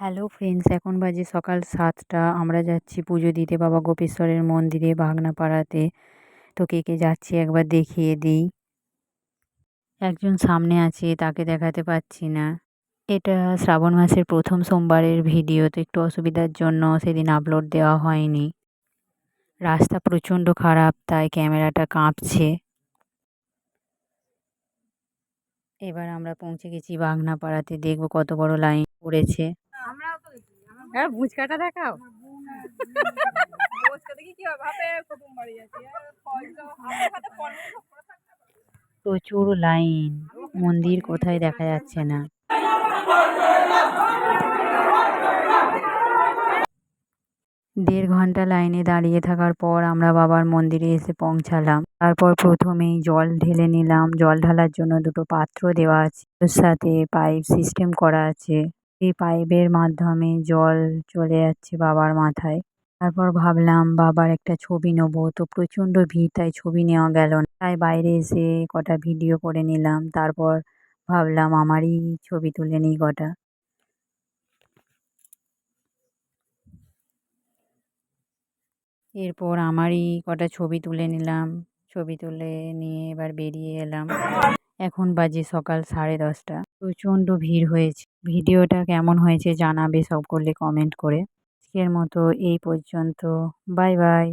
Hello friends এখন বাজে সকাল সাতটা। আমরা যাচ্ছি পুজো দিতে বাবা গোপেশ্বরের মন্দিরে বাগনাপাড়াতে তো কে কে যাচ্ছি একবার দেখিয়ে দিই। একজন সামনে আছে, তাকে দেখাতে পাচ্ছি না। এটা শ্রাবণ মাসের প্রথম সোমবারের ভিডিও, তো একটু অসুবিধার জন্য সেদিন আপলোড দেওয়া হয়নি। রাস্তা প্রচণ্ড খারাপ, তাই ক্যামেরাটা কাঁপছে। এবার আমরা পৌঁছে গেছি বাগনাপাড়াতে দেখব কত বড় লাইন পড়েছে। হ্যাঁ দেখাও। প্রচুর লাইন, মন্দির কোথায় দেখা যাচ্ছে না। দেড় ঘণ্টা লাইনে দাঁড়িয়ে থাকার পর আমরা বাবার মন্দিরে এসে পৌঁছালাম। তারপর প্রথমেই জল ঢেলে নিলাম। জল ঢালার জন্য দুটো পাত্র দেওয়া আছে, সাথে পাইপ সিস্টেম করা আছে। এই পাইপের মাধ্যমে জল চলে যাচ্ছে বাবার মাথায়। তারপর ভাবলাম, বাবার একটা ছবি নেব। তো প্রচণ্ড ভিড়, তাই ছবি নেওয়া গেল না। তাই বাইরে এসে কটা ভিডিও করে নিলাম। তারপর ভাবলাম, আমারই ছবি তুলে নিই কটা। এরপর আমারই কটা ছবি তুলে নিলাম। ছবি তুলে নিয়ে এবার বেরিয়ে এলাম। এখন বাজে সকাল সাড়ে দশটা। প্রচণ্ড ভিড় হয়েছে। ভিডিওটা কেমন হয়েছে জানাবে সব করলে কমেন্ট করে। আজকের মতো এই পর্যন্ত। Bye bye.